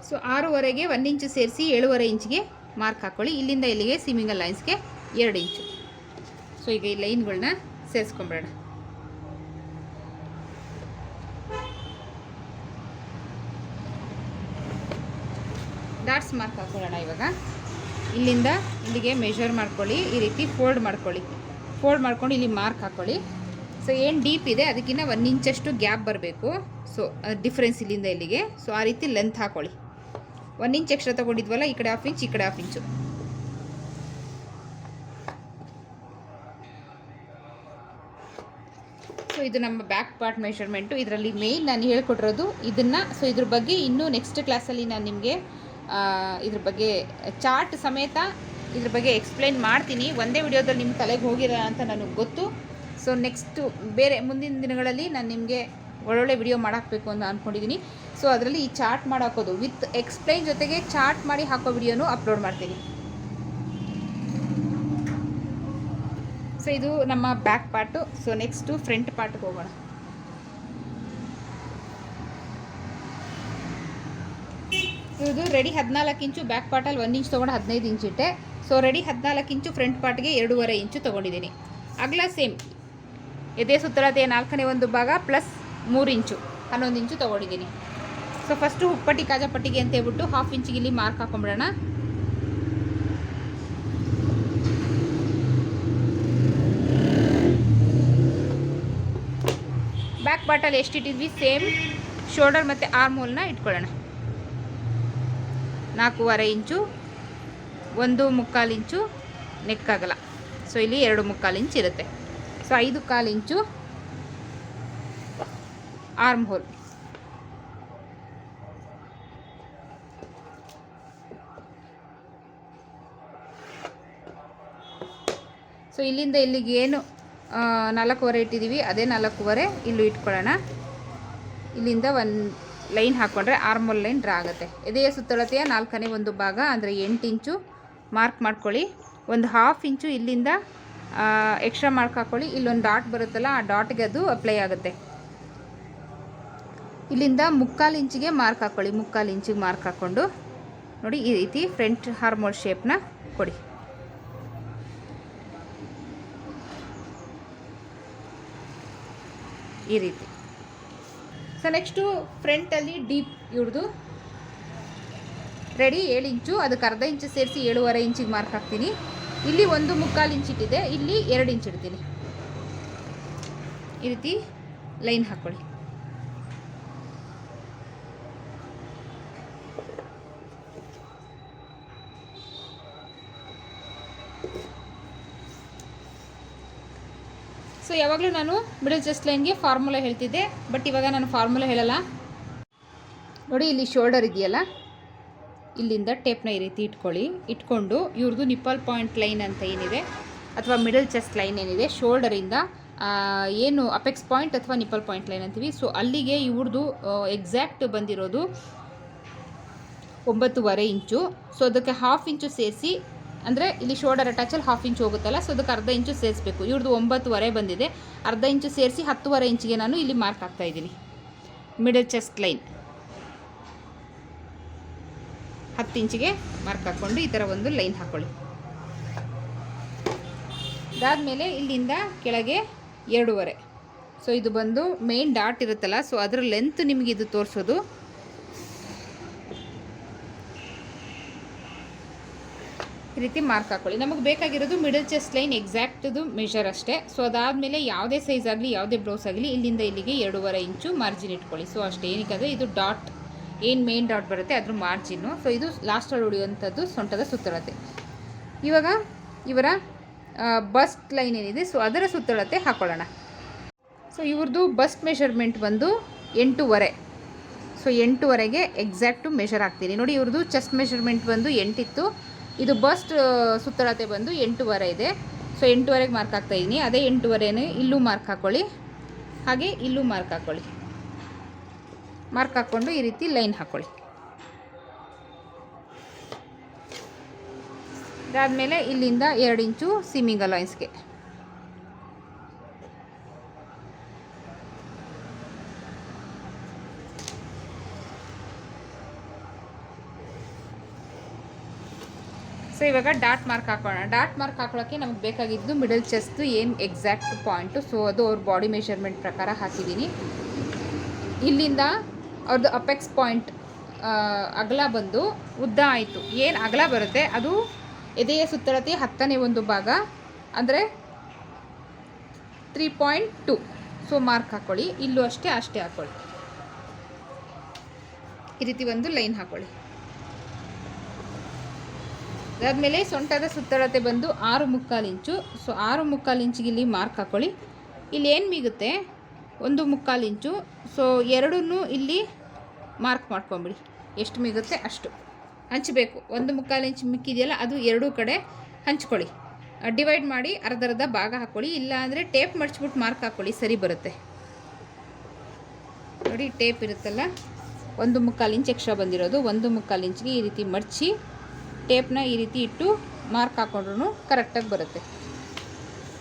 ಸೊ ಆರೂವರೆಗೆ ಒಂದು ಇಂಚು ಸೇರಿಸಿ ಏಳುವರೆ ಇಂಚಿಗೆ ಮಾರ್ಕ್ ಹಾಕ್ಕೊಳ್ಳಿ ಇಲ್ಲಿಂದ ಇಲ್ಲಿಗೆ ಸಿಮಿಂಗಲ್ ಲೈನ್ಸ್ಗೆ ಎರಡು ಇಂಚು. ಸೊ ಈಗ ಈ ಲೈನ್ಗಳನ್ನ ಸೇರಿಸ್ಕೊಂಬಿಡೋಣ. ಡಾಟ್ಸ್ ಮಾರ್ಕ್ ಹಾಕೊಳ್ಳೋಣ ಇವಾಗ. ಇಲ್ಲಿಂದ ಇಲ್ಲಿಗೆ ಮೆಷರ್ ಮಾಡ್ಕೊಳ್ಳಿ, ಈ ರೀತಿ ಫೋಲ್ಡ್ ಮಾಡ್ಕೊಳ್ಳಿ. ಫೋಲ್ಡ್ ಮಾಡ್ಕೊಂಡು ಇಲ್ಲಿ ಮಾರ್ಕ್ ಹಾಕ್ಕೊಳ್ಳಿ ಸೊ ಏನು ಡೀಪ್ ಇದೆ? ಅದಕ್ಕಿಂತ ಒಂದು ಇಂಚಷ್ಟು ಗ್ಯಾಪ್ ಬರಬೇಕು. ಸೊ ಡಿಫ್ರೆನ್ಸ್ ಇಲ್ಲಿಂದ ಇಲ್ಲಿಗೆ. ಸೊ ಆ ರೀತಿ ಲೆಂತ್ ಹಾಕ್ಕೊಳ್ಳಿ ಒಂದು ಇಂಚ್ ಎಕ್ಸ್ಟ್ರಾ ತೊಗೊಂಡಿದ್ವಲ್ಲ, ಈ ಕಡೆ ಹಾಫ್ ಇಂಚ್ ಈ ಕಡೆ ಹಾಫ್ ಇಂಚು ಸೊ ಇದು ನಮ್ಮ ಬ್ಯಾಕ್ ಪಾರ್ಟ್ ಮೆಷರ್ಮೆಂಟು ಇದರಲ್ಲಿ ಮೇಯ್ನ್ ನಾನು ಹೇಳ್ಕೊಟ್ಟಿರೋದು ಇದನ್ನು. ಸೊ ಇದ್ರ ಬಗ್ಗೆ ಇನ್ನೂ ನೆಕ್ಸ್ಟ್ ಕ್ಲಾಸಲ್ಲಿ ನಾನು ನಿಮಗೆ ಇದ್ರ ಬಗ್ಗೆ ಚಾರ್ಟ್ ಸಮೇತ ಇದ್ರ ಬಗ್ಗೆ ಎಕ್ಸ್ಪ್ಲೈನ್ ಮಾಡ್ತೀನಿ. ಒಂದೇ ವಿಡಿಯೋದಲ್ಲಿ ನಿಮ್ಮ ತಲೆಗೆ ಹೋಗಿರಲ್ಲ ಅಂತ ನನಗೆ ಗೊತ್ತು. ಸೊ ನೆಕ್ಸ್ಟು ಬೇರೆ ಮುಂದಿನ ದಿನಗಳಲ್ಲಿ ನಾನು ನಿಮಗೆ ಒಳ್ಳೊಳ್ಳೆ ವಿಡಿಯೋ ಮಾಡಾಕಬೇಕು ಅಂತ ಅಂದ್ಕೊಂಡಿದ್ದೀನಿ ಸೊ ಅದರಲ್ಲಿ ಈ ಚಾರ್ಟ್ ಮಾಡಾಕೋದು. ವಿತ್ ಎಕ್ಸ್ಪ್ಲೈನ್ ಜೊತೆಗೆ ಚಾರ್ಟ್ ಮಾಡಿ ಹಾಕೋ ವಿಡಿಯೋನು ಅಪ್ಲೋಡ್ ಮಾಡ್ತೀನಿ. ಸೊ ಇದು ನಮ್ಮ back part so next front ಪಾರ್ಟ್ಗೆ ಹೋಗೋಣ. ಇದು ರೆಡಿ ಹದಿನಾಲ್ಕು ಇಂಚು ಬ್ಯಾಕ್ ಪಾರ್ಟಲ್ಲಿ ಒಂದು ಇಂಚ್ ತೊಗೊಂಡು ಹದಿನೈದು ಇಂಚ್ ಇಟ್ಟೆ. ಸೊ ರೆಡಿ ಹದಿನಾಲ್ಕು ಇಂಚು ಫ್ರಂಟ್ ಪಾರ್ಟ್ಗೆ ಎರಡೂವರೆ ಇಂಚು ತೊಗೊಂಡಿದ್ದೀನಿ. ಅಗಲ ಸೇಮ್ ಎದೆ ಸುತ್ತಳತೆ ನಾಲ್ಕನೇ ಒಂದು ಭಾಗ ಪ್ಲಸ್ ಮೂರು ಇಂಚು, ಹನ್ನೊಂದು ಇಂಚು ತೊಗೊಂಡಿದ್ದೀನಿ. ಸೊ ಫಸ್ಟು ಹುಪ್ಪಟ್ಟಿ ಕಾಜಾಪಟ್ಟಿಗೆ ಅಂತ ಹೇಳ್ಬಿಟ್ಟು ಹಾಫ್ ಇಂಚಿಗೆ ಇಲ್ಲಿ ಮಾರ್ಕ್ ಹಾಕೊಂಬಿಡೋಣ. ಬ್ಯಾಕ್ ಬಾಟಲ್ ಎಷ್ಟು ಇಟ್ಟಿದ್ವಿ? ಸೇಮ್ ಶೋಲ್ಡರ್ ಮತ್ತು ಆರ್ಮೋಲ್ನ ಇಟ್ಕೊಳ್ಳೋಣ. ನಾಲ್ಕೂವರೆ ಇಂಚು, ಒಂದು ಮುಕ್ಕಾಲು ಇಂಚು ನೆಕ್ಕಾಗಲ್ಲ ಸೊ ಇಲ್ಲಿ ಎರಡು ಮುಕ್ಕಾಲು ಇಂಚು ಇರುತ್ತೆ. ಸೊ ಐದು ಕಾಲು ಇಂಚು ಆರ್ಮ್ ಹೋಲ್ ಸೊ ಇಲ್ಲಿಂದ ಇಲ್ಲಿಗೆ ಏನು ನಾಲ್ಕೂವರೆ ಇಟ್ಟಿದ್ದೀವಿ, ಅದೇ ನಾಲ್ಕೂವರೆ, ಇಲ್ಲೂ ಇಟ್ಕೊಳ್ಳೋಣ. ಇಲ್ಲಿಂದ ಒಂದು ಲೈನ್ ಹಾಕ್ಕೊಂಡ್ರೆ ಆರ್ಮೋಲ್ ಲೈನ್ ಡ್ರಾ ಆಗುತ್ತೆ. ಎದೆಯ ಸುತ್ತಳತೆಯ ನಾಲ್ಕನೇ ಒಂದು ಭಾಗ, ಅಂದರೆ ಎಂಟು ಇಂಚು ಮಾರ್ಕ್ ಮಾಡ್ಕೊಳ್ಳಿ. ಒಂದು ಹಾಫ್ ಇಂಚು ಇಲ್ಲಿಂದ ಎಕ್ಸ್ಟ್ರಾ ಮಾರ್ಕ್ ಹಾಕ್ಕೊಳ್ಳಿ ಇಲ್ಲೊಂದು ಡಾಟ್ ಬರುತ್ತಲ್ಲ, ಆ ಡಾಟ್ಗೆ ಅದು ಅಪ್ಲೈ ಆಗುತ್ತೆ. ಇಲ್ಲಿಂದ ಮುಕ್ಕಾಲು ಇಂಚಿಗೆ ಮಾರ್ಕ್ ಹಾಕ್ಕೊಳ್ಳಿ ಮುಕ್ಕಾಲು ಇಂಚಿಗೆ ಮಾರ್ಕ್ ಹಾಕ್ಕೊಂಡು ನೋಡಿ, ಈ ರೀತಿ ಫ್ರಂಟ್ ಹಾರ್ಮೋಲ್ ಶೇಪ್ನ ಕೊಡಿ. ಈ ರೀತಿ. ಸೊ ನೆಕ್ಸ್ಟು ಫ್ರಂಟಲ್ಲಿ ಡೀಪ್ ಇವ್ರದ್ದು ರೆಡಿ ಏಳು ಇಂಚು. ಅದಕ್ಕೆ ಅರ್ಧ ಇಂಚು ಸೇರಿಸಿ ಏಳುವರೆ ಇಂಚಿಗೆ ಮಾರ್ಕ್ ಹಾಕ್ತೀನಿ. ಇಲ್ಲಿ ಒಂದು ಮುಕ್ಕಾಲು ಇಂಚ್ ಇಟ್ಟಿದೆ ಇಲ್ಲಿ ಎರಡು ಇಂಚ್ ಇಡ್ತೀನಿ. ಈ ರೀತಿ ಲೈನ್ ಹಾಕ್ಕೊಳ್ಳಿ ಸೊ ಯಾವಾಗಲೂ ನಾನು ಮಿಡಲ್ ಚೆಸ್ಟ್ ಲೈನ್ಗೆ ಫಾರ್ಮುಲಾ ಹೇಳ್ತಿದ್ದೆ ಬಟ್ ಇವಾಗ ನಾನು ಫಾರ್ಮುಲಾ ಹೇಳಲ್ಲ. ನೋಡಿ, ಇಲ್ಲಿ ಶೋಲ್ಡರ್ ಇದೆಯಲ್ಲ? ಇಲ್ಲಿಂದ ಟೇಪ್ನ ಈ ರೀತಿ ಇಟ್ಕೊಳ್ಳಿ. ಇಟ್ಕೊಂಡು ಇವ್ರದ್ದು ನಿಪ್ಪಲ್ ಪಾಯಿಂಟ್ ಲೈನ್ ಅಂತ ಏನಿದೆ, ಅಥವಾ ಮಿಡಲ್ ಚೆಸ್ಟ್ ಲೈನ್ ಏನಿದೆ ಶೋಲ್ಡರಿಂದ ಏನು ಅಪೆಕ್ಸ್ ಪಾಯಿಂಟ್ ಅಥವಾ ನಿಪ್ಪಲ್ ಪಾಯಿಂಟ್ ಲೈನ್ ಅಂತೀವಿ. ಸೊ ಅಲ್ಲಿಗೆ ಇವ್ರದ್ದು ಎಕ್ಸಾಕ್ಟ್ ಬಂದಿರೋದು ಒಂಬತ್ತುವರೆ ಇಂಚು. ಸೊ ಅದಕ್ಕೆ ಹಾಫ್ ಇಂಚು ಸೇರಿಸಿ ಅಂದರೆ ಇಲ್ಲಿ ಶೋಲ್ಡರ್ ಅಟ್ಯಾಚಲ್ಲಿ ಹಾಫ್ ಇಂಚ್ ಹೋಗುತ್ತಲ್ಲ ಸೊ ಅದಕ್ಕೆ ಅರ್ಧ ಇಂಚು ಸೇರಿಸ್ಬೇಕು. ಇವ್ರದ್ದು ಒಂಬತ್ತುವರೆ ಬಂದಿದೆ. ಅರ್ಧ ಇಂಚು ಸೇರಿಸಿ ಹತ್ತುವರೆ ಇಂಚಿಗೆ ನಾನು ಇಲ್ಲಿ ಮಾರ್ಕ್ ಹಾಕ್ತಾ ಇದ್ದೀನಿ. ಮಿಡಲ್ ಚೆಸ್ಟ್ ಲೈನ್ ಹತ್ತು ಇಂಚಿಗೆ ಮಾರ್ಕ್ ಹಾಕ್ಕೊಂಡು ಈ ಥರ ಒಂದು ಲೈನ್ ಹಾಕ್ಕೊಳ್ಳಿ ಅದಾದಮೇಲೆ ಇಲ್ಲಿಂದ ಕೆಳಗೆ ಎರಡೂವರೆ. ಸೊ ಇದು ಬಂದು ಮೇನ್ ಡಾಟ್ ಇರುತ್ತಲ್ಲ ಸೊ ಅದರ ಲೆಂತ್ ನಿಮಗೆ ಇದು ತೋರಿಸೋದು. ಈ ರೀತಿ ಮಾರ್ಕ್ ಹಾಕೊಳ್ಳಿ. ನಮಗೆ ಬೇಕಾಗಿರೋದು ಮಿಡಲ್ ಚೆಸ್ಟ್ ಲೈನ್ ಎಕ್ಸಾಕ್ಟ್ದು ಮೆಷರ್ ಅಷ್ಟೇ. ಸೊ ಅದಾದಮೇಲೆ ಯಾವುದೇ ಸೈಜ್ ಆಗಲಿ, ಯಾವುದೇ ಬ್ಲೌಸ್ ಆಗಲಿ, ಇಲ್ಲಿಂದ ಇಲ್ಲಿಗೆ ಎರಡೂವರೆ ಇಂಚು ಮಾರ್ಜಿನ್ ಇಟ್ಕೊಳ್ಳಿ. ಸೊ ಅಷ್ಟೇ. ಏನಕ್ಕೆ ಇದು ಡಾಟ್ ಏನು ಮೇನ್ ಡಾಟ್ ಬರುತ್ತೆ ಅದ್ರ ಮಾರ್ಜಿನ್ನು ಸೊ ಇದು ಲಾಸ್ಟಲ್ಲಿ ಉಳಿಯುವಂಥದ್ದು ಸೊಂಟದ ಸುತ್ತಳತೆ. ಇವಾಗ ಇವರ ಬಸ್ಟ್ ಲೈನ್ ಏನಿದೆ ಸೊ ಅದರ ಸುತ್ತಳತೆ ಹಾಕೊಳ್ಳೋಣ. ಸೊ ಇವ್ರದ್ದು ಬಸ್ಟ್ ಮೆಷರ್ಮೆಂಟ್ ಬಂದು ಎಂಟೂವರೆ. ಸೊ ಎಂಟೂವರೆಗೆ ಎಕ್ಸಾಕ್ಟು ಮೆಷರ್ ಹಾಕ್ತೀನಿ. ನೋಡಿ ಇವ್ರದ್ದು ಚೆಸ್ಟ್ ಮೆಷರ್ಮೆಂಟ್ ಬಂದು ಎಂಟಿತ್ತು. ಇದು ಬಸ್ಟ್ ಸುತ್ತಳತೆ ಬಂದು ಎಂಟೂವರೆ ಇದೆ. ಸೊ ಎಂಟೂವರೆಗೆ ಮಾರ್ಕ್ ಹಾಕ್ತಾ ಇದ್ದೀನಿ ಅದೇ ಎಂಟೂವರೆನೇ ಇಲ್ಲೂ ಮಾರ್ಕ್ ಹಾಕ್ಕೊಳ್ಳಿ ಹಾಗೆ ಇಲ್ಲೂ ಮಾರ್ಕ್ ಹಾಕ್ಕೊಳ್ಳಿ ಮಾರ್ಕ್ ಹಾಕ್ಕೊಂಡು ಈ ರೀತಿ ಲೈನ್ ಹಾಕ್ಕೊಳ್ಳಿ ಇದಾದಮೇಲೆ ಇಲ್ಲಿಂದ ಎರಡು ಇಂಚು ಸೀಮಿಂಗ್ ಅಲೈನ್ಸ್ಗೆ ಇವಾಗ ಡಾಟ್ ಮಾರ್ಕ್ ಹಾಕೋಣ. ಡಾಟ್ ಮಾರ್ಕ್ ಹಾಕೊಳ್ಳೋಕ್ಕೆ ನಮಗೆ ಬೇಕಾಗಿದ್ದು ಮಿಡಲ್ ಚೆಸ್ಟ್ ಏನು ಎಕ್ಸಾಕ್ಟ್ ಪಾಯಿಂಟು ಸೊ ಅದು ಅವ್ರ ಬಾಡಿ ಮೆಷರ್ಮೆಂಟ್ ಪ್ರಕಾರ ಹಾಕಿದ್ದೀನಿ ಇಲ್ಲಿಂದ ಅವ್ರದ್ದು ಅಪೆಕ್ಸ್ ಪಾಯಿಂಟ್ ಅಗಲ ಬಂದು ಉದ್ದ ಆಯಿತು. ಏನು ಅಗಲ ಬರುತ್ತೆ? ಅದು ಎದೆಯ ಸುತ್ತಳತೆ ಹತ್ತನೇ ಒಂದು ಭಾಗ. ಅಂದರೆ three point two so mark ಹಾಕ್ಕೊಳ್ಳಿ ಇಲ್ಲೂ ಅಷ್ಟೇ ಅಷ್ಟೇ ಹಾಕ್ಕೊಳ್ಳಿ ಈ ರೀತಿ ಒಂದು ಲೈನ್ ಹಾಕ್ಕೊಳ್ಳಿ ಅದಾದಮೇಲೆ ಸೊಂಟದ ಸುತ್ತಳತೆ ಬಂದು ಆರು ಮುಕ್ಕಾಲು ಇಂಚು. ಸೊ ಆರು ಮುಕ್ಕಾಲು ಇಂಚಿಗೆ ಇಲ್ಲಿ ಮಾರ್ಕ್ ಹಾಕ್ಕೊಳ್ಳಿ ಇಲ್ಲಿ ಏನು ಮಿಗುತ್ತೆ? ಒಂದು ಮುಕ್ಕಾಲು ಇಂಚು. ಸೊ ಎರಡನ್ನೂ ಇಲ್ಲಿ ಮಾರ್ಕ್ ಮಾಡ್ಕೊಂಬಿಡಿ. ಎಷ್ಟು ಮಿಗುತ್ತೆ? ಅಷ್ಟು. ಹಂಚಬೇಕು. ಒಂದು ಮುಕ್ಕಾಲು ಇಂಚು ಮಿಕ್ಕಿದೆಯಲ್ಲ, ಅದು ಎರಡೂ ಕಡೆ ಹಂಚ್ಕೊಳ್ಳಿ. ಡಿವೈಡ್ ಮಾಡಿ ಅರ್ಧ ಅರ್ಧ ಭಾಗ ಹಾಕ್ಕೊಳ್ಳಿ ಇಲ್ಲ ಅಂದರೆ ಟೇಪ್ ಮಡ್ಚ್ಬಿಟ್ಟು ಮಾರ್ಕ್ ಹಾಕ್ಕೊಳ್ಳಿ ಸರಿ ಬರುತ್ತೆ. ನೋಡಿ, ಟೇಪ್ ಇರುತ್ತಲ್ಲ? ಒಂದು ಮುಕ್ಕಾಲು ಇಂಚ್ ಎಕ್ಸ್ಟ್ರಾ ಬಂದಿರೋದು. ಒಂದು ಮುಕ್ಕಾಲು ಇಂಚಿಗೆ ಈ ರೀತಿ ಮಡಚಿ ಟೇಪ್ನ ಈ ರೀತಿ ಇಟ್ಟು ಮಾರ್ಕ್ ಹಾಕೊಂಡ್ರೂ ಕರೆಕ್ಟಾಗಿ ಬರುತ್ತೆ.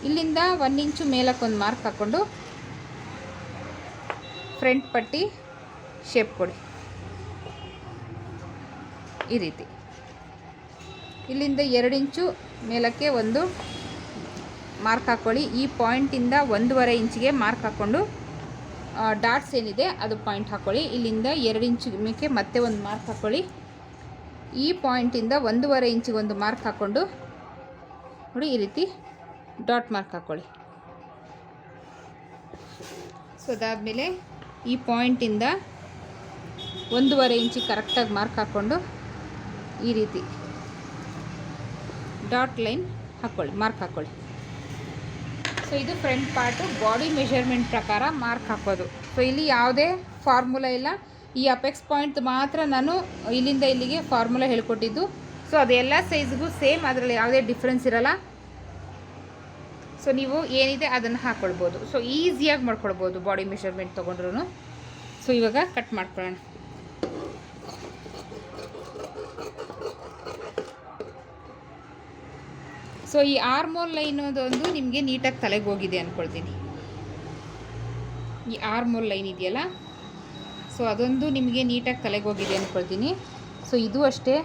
ಇಲ್ಲಿಂದ ಒಂದು ಇಂಚು ಮೇಲಕ್ಕೆ ಒಂದು ಮಾರ್ಕ್ ಹಾಕ್ಕೊಂಡು ಫ್ರಂಟ್ ಪಟ್ಟಿ ಶೇಪ್ ಕೊಡಿ. ಈ ರೀತಿ. ಇಲ್ಲಿಂದ ಎರಡು ಇಂಚು ಮೇಲಕ್ಕೆ ಒಂದು ಮಾರ್ಕ್ ಹಾಕ್ಕೊಳ್ಳಿ ಈ ಪಾಯಿಂಟಿಂದ ಒಂದೂವರೆ ಇಂಚಿಗೆ ಮಾರ್ಕ್ ಹಾಕ್ಕೊಂಡು ಡಾಟ್ಸ್ ಏನಿದೆ ಅದು ಪಾಯಿಂಟ್ ಹಾಕ್ಕೊಳ್ಳಿ ಇಲ್ಲಿಂದ ಎರಡು ಇಂಚು ಮೇಕೆ ಮತ್ತೆ ಒಂದು ಮಾರ್ಕ್ ಹಾಕ್ಕೊಳ್ಳಿ ಈ ಪಾಯಿಂಟಿಂದ ಒಂದೂವರೆ ಇಂಚಿಗೆ ಒಂದು ಮಾರ್ಕ್ ಹಾಕ್ಕೊಂಡು ನೋಡಿ ಈ ರೀತಿ ಡಾಟ್ ಮಾರ್ಕ್ ಹಾಕ್ಕೊಳ್ಳಿ ಸೊ ಅದಾದಮೇಲೆ ಈ ಪಾಯಿಂಟಿಂದ ಒಂದೂವರೆ ಇಂಚಿ ಕರೆಕ್ಟಾಗಿ ಮಾರ್ಕ್ ಹಾಕ್ಕೊಂಡು ಈ ರೀತಿ ಡಾಟ್ ಲೈನ್ ಹಾಕ್ಕೊಳ್ಳಿ ಮಾರ್ಕ್ ಹಾಕ್ಕೊಳ್ಳಿ ಸೊ ಇದು ಫ್ರಂಟ್ ಪಾರ್ಟು ಬಾಡಿ ಮೆಷರ್ಮೆಂಟ್ ಪ್ರಕಾರ ಮಾರ್ಕ್ ಹಾಕೋದು. ಸೊ ಇಲ್ಲಿ ಯಾವುದೇ ಫಾರ್ಮುಲಾ ಇಲ್ಲ. ಈ ಅಪೆಕ್ಸ್ ಪಾಯಿಂಟ್ ಮಾತ್ರ ನಾನು ಇಲ್ಲಿಂದ ಇಲ್ಲಿಗೆ ಫಾರ್ಮುಲಾ ಹೇಳ್ಕೊಟ್ಟಿದ್ದು. ಸೊ ಅದೆಲ್ಲ ಸೈಜ್ಗೂ ಸೇಮ್ ಅದರಲ್ಲಿ ಯಾವುದೇ ಡಿಫ್ರೆನ್ಸ್ ಇರಲ್ಲ. ಸೊ ನೀವು ಏನಿದೆ ಅದನ್ನು ಹಾಕ್ಕೊಳ್ಬೋದು ಸೊ ಈಸಿಯಾಗಿ ಮಾಡ್ಕೊಳ್ಬೋದು ಬಾಡಿ ಮೆಷರ್ಮೆಂಟ್ ತೊಗೊಂಡ್ರು ಸೊ ಇವಾಗ ಕಟ್ ಮಾಡ್ಕೊಳ್ಳೋಣ. ಸೊ ಈ ಆರ್ಮೋಲ್ ಲೈನ್ ಅದೊಂದು ನಿಮಗೆ ನೀಟಾಗಿ ತಲೆಗೆ ಹೋಗಿದೆ ಅಂದ್ಕೊಳ್ತೀನಿ ಈ ಆರ್ಮೋಲ್ ಲೈನ್ ಇದೆಯಲ್ಲ? ಸೊ ಅದೊಂದು ನಿಮಗೆ ನೀಟಾಗಿ ತಲೆಗೆ ಹೋಗಿದೆ ಅಂದ್ಕೊಳ್ತೀನಿ. ಸೊ ಇದು ಅಷ್ಟೇ.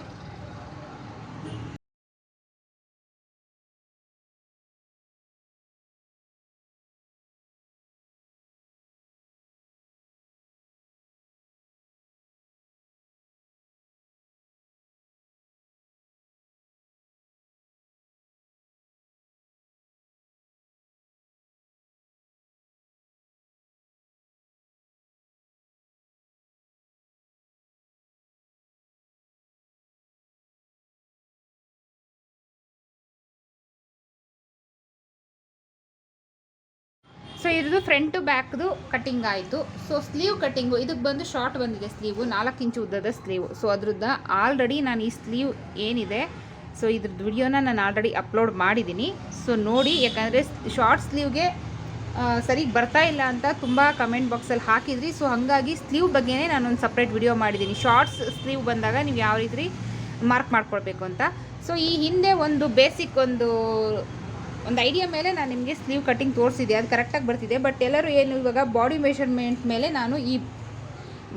ಸೊ ಇದ್ರದ್ದು ಫ್ರಂಟು ಬ್ಯಾಕ್ದು ಕಟ್ಟಿಂಗ್ ಆಯಿತು. ಸೊ ಸ್ಲೀವ್ ಕಟ್ಟಿಂಗು ಇದಕ್ಕೆ ಬಂದು ಶಾರ್ಟ್ ಬಂದಿದೆ ಸ್ಲೀವು ನಾಲ್ಕು ಇಂಚು ಉದ್ದದ ಸ್ಲೀವ್ ಸೊ ಅದ್ರದ್ದು ಆಲ್ರೆಡಿ ನಾನು ಈ ಸ್ಲೀವ್ ಏನಿದೆ ಸೊ ಇದ್ರದ್ದು ವಿಡಿಯೋನ ನಾನು ಆಲ್ರೆಡಿ ಅಪ್ಲೋಡ್ ಮಾಡಿದ್ದೀನಿ ಸೊ ನೋಡಿ, ಯಾಕಂದರೆ ಶಾರ್ಟ್ ಸ್ಲೀವ್ಗೆ ಸರಿಗೆ ಬರ್ತಾ ಇಲ್ಲ ಅಂತ ತುಂಬ ಕಮೆಂಟ್ ಬಾಕ್ಸಲ್ಲಿ ಹಾಕಿದ್ರಿ. ಸೊ ಹಾಗಾಗಿ ಸ್ಲೀವ್ ಬಗ್ಗೆನೇ ನಾನೊಂದು ಸಪ್ರೇಟ್ ವಿಡಿಯೋ ಮಾಡಿದ್ದೀನಿ ಶಾರ್ಟ್ಸ್ ಸ್ಲೀವ್ ಬಂದಾಗ ನೀವು ಯಾವ ರೀತಿ ಮಾರ್ಕ್ ಮಾಡ್ಕೊಳ್ಬೇಕು ಅಂತ. ಸೊ ಈ ಹಿಂದೆ ಒಂದು ಬೇಸಿಕ್ ಒಂದು ಒಂದು ಐಡಿಯಾ ಮೇಲೆ ನಾನು ನಿಮಗೆ ಸ್ಲೀವ್ ಕಟ್ಟಿಂಗ್ ತೋರಿಸಿದೆ ಅದು ಕರೆಕ್ಟಾಗಿ ಬರ್ತಿದೆ. ಬಟ್ ಎಲ್ಲರೂ ಏನು ಇವಾಗ ಬಾಡಿ ಮೆಷರ್ಮೆಂಟ್ ಮೇಲೆ ನಾನು ಈ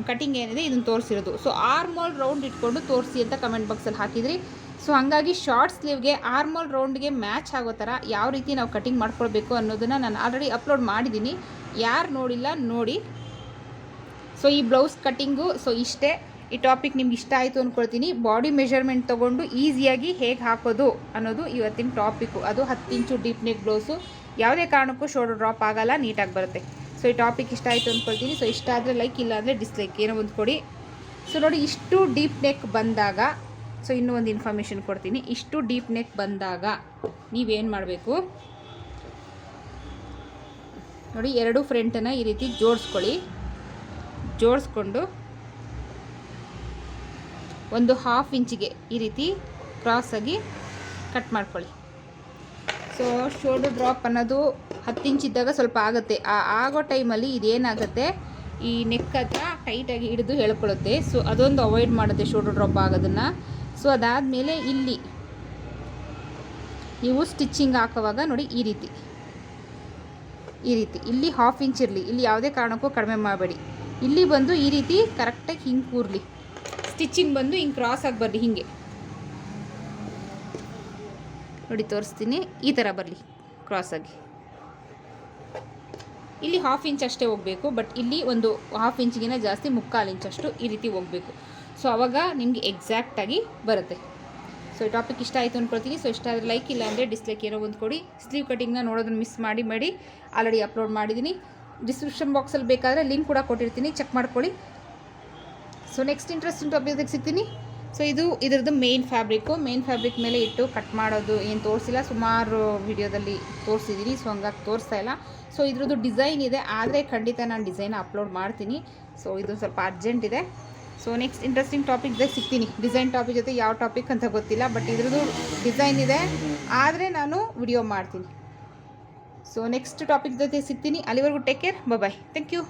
ಕಟ್ಟಿಂಗ್ ಏನಿದೆ ಇದನ್ನು ತೋರಿಸಿರೋದು. ಸೊ ಆರ್ಮೋಲ್ ರೌಂಡ್ ಇಟ್ಕೊಂಡು ತೋರಿಸಿ ಅಂತ ಕಮೆಂಟ್ ಬಾಕ್ಸಲ್ಲಿ ಹಾಕಿದ್ರಿ. ಸೊ ಹಾಗಾಗಿ ಶಾರ್ಟ್ ಸ್ಲೀವ್ಗೆ ಆರ್ಮೋಲ್ ರೌಂಡ್ಗೆ ಮ್ಯಾಚ್ ಆಗೋ ಥರ ಯಾವ ರೀತಿ ನಾವು ಕಟ್ಟಿಂಗ್ ಮಾಡ್ಕೊಳ್ಬೇಕು ಅನ್ನೋದನ್ನು ನಾನು ಆಲ್ರೆಡಿ ಅಪ್ಲೋಡ್ ಮಾಡಿದ್ದೀನಿ. ಯಾರು ನೋಡಿಲ್ಲ, ನೋಡಿ. ಸೊ ಈ ಬ್ಲೌಸ್ ಕಟ್ಟಿಂಗು ಸೊ ಇಷ್ಟೇ. ಈ ಟಾಪಿಕ್ ನಿಮ್ಗೆ ಇಷ್ಟ ಆಯಿತು ಅಂದ್ಕೊಳ್ತೀನಿ ಬಾಡಿ ಮೆಷರ್ಮೆಂಟ್ ತೊಗೊಂಡು ಈಸಿಯಾಗಿ ಹೇಗೆ ಹಾಕೋದು ಅನ್ನೋದು ಇವತ್ತಿನ ಟಾಪಿಕ್ಕು ಅದು ಹತ್ತು ಇಂಚು ಡೀಪ್ ನೆಕ್ ಬ್ಲೌಸು. ಯಾವುದೇ ಕಾರಣಕ್ಕೂ ಶೋಲ್ಡರ್ ಡ್ರಾಪ್ ಆಗಲ್ಲ, ನೀಟಾಗಿ ಬರುತ್ತೆ. ಸೊ, ಈ ಟಾಪಿಕ್ ಇಷ್ಟ ಆಯಿತು ಅಂದ್ಕೊಳ್ತೀನಿ ಸೊ, ಇಷ್ಟ ಆದರೆ ಲೈಕ್, ಇಲ್ಲ ಅಂದರೆ ಡಿಸ್ಲೈಕ್, ಏನೋ ಒಂದು ಕೊಡಿ. ಸೊ, ನೋಡಿ, ಇಷ್ಟು ಡೀಪ್ ನೆಕ್ ಬಂದಾಗ, ಸೊ, ಇನ್ನೂ ಒಂದು ಇನ್ಫಾರ್ಮೇಷನ್ ಕೊಡ್ತೀನಿ. ಇಷ್ಟು ಡೀಪ್ ನೆಕ್ ಬಂದಾಗ ನೀವೇನು ಮಾಡಬೇಕು? ನೋಡಿ, ಎರಡು ಫ್ರಂಟನ್ನು ಈ ರೀತಿ ಜೋಡಿಸ್ಕೊಳ್ಳಿ. ಜೋಡಿಸ್ಕೊಂಡು ಒಂದು ಹಾಫ್ ಇಂಚಿಗೆ ಈ ರೀತಿ ಕ್ರಾಸಾಗಿ ಕಟ್ ಮಾಡ್ಕೊಳ್ಳಿ. ಸೊ ಶೋಲ್ಡರ್ ಡ್ರಾಪ್ ಅನ್ನೋದು ಹತ್ತು ಇಂಚ್ ಇದ್ದಾಗ ಸ್ವಲ್ಪ ಆಗುತ್ತೆ. ಆ, ಆಗೋ ಟೈಮಲ್ಲಿ ಇದೇನಾಗುತ್ತೆ? ಈ ನೆಕ್ ಹತ್ರ ಟೈಟಾಗಿ ಹಿಡಿದು ಹೇಳ್ಕೊಳ್ಳುತ್ತೆ. ಸೊ ಅದೊಂದು ಅವಾಯ್ಡ್ ಮಾಡುತ್ತೆ ಶೋಲ್ಡರ್ ಡ್ರಾಪ್ ಆಗೋದನ್ನು. ಸೊ ಅದಾದಮೇಲೆ ಇಲ್ಲಿ ನೀವು ಸ್ಟಿಚ್ಚಿಂಗ್ ಹಾಕೋವಾಗ ನೋಡಿ ಈ ರೀತಿ. ಈ ರೀತಿ. ಇಲ್ಲಿ ಹಾಫ್ ಇಂಚ್ ಇರಲಿ. ಇಲ್ಲಿ ಯಾವುದೇ ಕಾರಣಕ್ಕೂ ಕಡಿಮೆ ಮಾಡಬೇಡಿ. ಇಲ್ಲಿ ಬಂದು ಈ ರೀತಿ ಕರೆಕ್ಟಾಗಿ ಹಿಂಗೆ ಕೂರಲಿ. ಸ್ಟಿಚ್ಚಿಂಗ್ ಬಂದು ಹಿಂಗೆ ಕ್ರಾಸ್ ಆಗಿ ಬರಲಿ, ಹಿಂಗೆ. ನೋಡಿ, ತೋರಿಸ್ತೀನಿ. ಈ ಥರ ಬರಲಿ ಕ್ರಾಸಾಗಿ ಇಲ್ಲಿ ಹಾಫ್ ಇಂಚ್ ಅಷ್ಟೇ ಹೋಗಬೇಕು ಬಟ್ ಇಲ್ಲಿ ಒಂದು ಹಾಫ್ ಇಂಚಿಗಿನ ಜಾಸ್ತಿ ಮುಕ್ಕಾಲು ಇಂಚಷ್ಟು ಈ ರೀತಿ ಹೋಗಬೇಕು. ಸೊ ಅವಾಗ ನಿಮಗೆ ಎಕ್ಸಾಕ್ಟಾಗಿ ಬರುತ್ತೆ. ಸೊ ಈ ಟಾಪಿಕ್ ಇಷ್ಟ ಆಯಿತು ಅಂದ್ಕೊಳ್ತೀನಿ ಸೊ ಇಷ್ಟ ಆದರೆ ಲೈಕ್ ಇಲ್ಲ ಅಂದರೆ ಡಿಸ್ಲೈಕ್ ಏನೋ ಒಂದು ಕೊಡಿ. ಸ್ಲೀವ್ ಕಟಿಂಗ್ನ ನೋಡೋದನ್ನು ಮಿಸ್ ಮಾಡಿ ಮಾಡಿ. ಆಲ್ರೆಡಿ ಅಪ್ಲೋಡ್ ಮಾಡಿದ್ದೀನಿ ಡಿಸ್ಕ್ರಿಪ್ಷನ್ ಬಾಕ್ಸಲ್ಲಿ ಬೇಕಾದರೆ ಲಿಂಕ್ ಕೂಡ ಕೊಟ್ಟಿರ್ತೀನಿ. ಚೆಕ್ ಮಾಡ್ಕೊಳ್ಳಿ. ಸೊ ನೆಕ್ಸ್ಟ್ ಇಂಟ್ರೆಸ್ಟಿಂಗ್ ಟಾಪಿಕ್ ಸಿಗ್ತೀನಿ. ಸೊ ಇದು ಇದರದ್ದು ಮೇನ್ ಫ್ಯಾಬ್ರಿಕ್ಕು ಮೇನ್ ಫ್ಯಾಬ್ರಿಕ್ ಮೇಲೆ ಇಟ್ಟು ಕಟ್ ಮಾಡೋದು ಏನು ತೋರಿಸಿಲ್ಲ. ಸುಮಾರು ವಿಡಿಯೋದಲ್ಲಿ ತೋರಿಸಿದ್ದೀನಿ ಸೊ ಹಂಗಾಗಿ ತೋರಿಸ್ತಾ ಇಲ್ಲ. ಸೊ ಇದ್ರದ್ದು ಡಿಸೈನ್ ಇದೆ. ಆದರೆ ಖಂಡಿತ ನಾನು ಡಿಸೈನ್ ಅಪ್ಲೋಡ್ ಮಾಡ್ತೀನಿ. ಸೊ ಇದು ಸ್ವಲ್ಪ ಅರ್ಜೆಂಟ್ ಇದೆ. ಸೊ ನೆಕ್ಸ್ಟ್ ಇಂಟ್ರೆಸ್ಟಿಂಗ್ ಟಾಪಿಕ್ ಜೊತೆ ಸಿಗ್ತೀನಿ. ಡಿಸೈನ್ ಟಾಪಿಕ್ ಜೊತೆ ಯಾವ ಟಾಪಿಕ್ ಅಂತ ಗೊತ್ತಿಲ್ಲ. ಬಟ್ ಇದ್ರದ್ದು ಡಿಸೈನ್ ಇದೆ. ಆದರೆ ನಾನು ವಿಡಿಯೋ ಮಾಡ್ತೀನಿ. ಸೊ ನೆಕ್ಸ್ಟ್ ಟಾಪಿಕ್ ಜೊತೆ ಸಿಗ್ತೀನಿ. ಅಲ್ಲಿವರೆಗೂ take care bye thank you